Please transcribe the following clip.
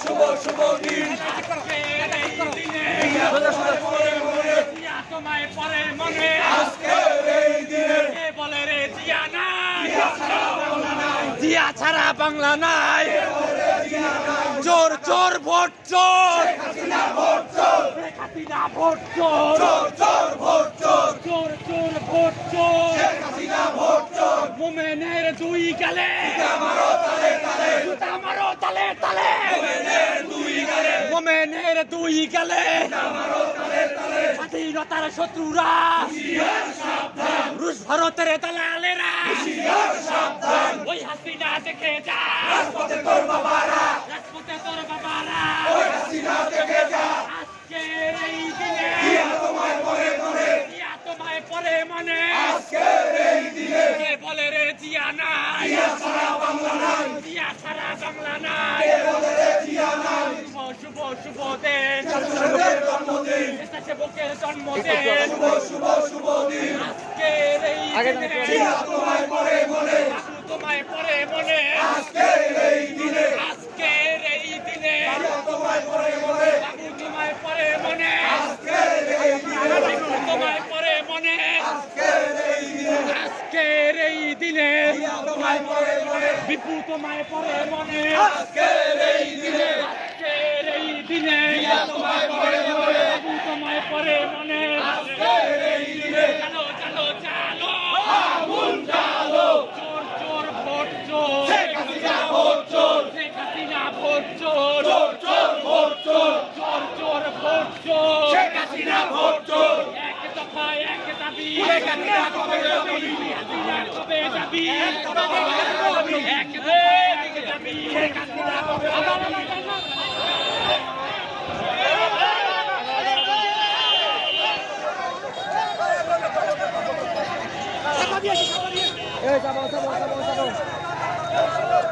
শুভ শুভ দিন তোমায় পরে মনে এই বলে রে জিয়া নাই জিয়া ছাড়া বাংলা নাই। চোর চোর ভোট চোর শেখ হাসিনা ভোট চোর চোর চোর ভোট চোর চোর চোর ভোট চোর ভোট চোর মোমেনের দুই গালে। তালে তালে। মারো তালে তালে। দুই গালে। স্বাধীনতার শত্রুরা। রুশ ভারতের দালালেরা। ওই হাসিনা দেখে ওই হাসিনা দেখে শুভ শুভ দিন জাতিসংঘের জন্মদিন স্বেচ্ছাসেবকের জন্মদিন শুভ শুভ দিন আজকের তোমায় পরে মনে তোমায় পরে মনে আজকের এই দিনে আজকের এই তোমায় মনে তোমায় পরে মনে আজকের এই দিনে তোমায় পরে মনে আজকের এই দিনে আজকের তোমায় পরে মনে তোমায় পরে মনে আজকের এই দিনে আজকের জিয়া তোমায় পরে মনে বাবু তোমায় পরে মনে আজকের এই দিনে চালো চালো চালো আগুন জ্বালো চোর চোর ভোট চোর শেখ হাসিনা ভোট চোর শেখ হাসিনা ভোট চোর চোর চোর ভোট চোর চোর চোর ভোট চোর। শেখ হাসিনা ভোট চোর। এক দফা এক দাবি। শেখ হাসিনা কবে যাবি? হাসিনা কবে যাবি এক দফা এক দাবি। শেখ হাসিনা কবে এই যাব যাব যাব যাব বলতেছি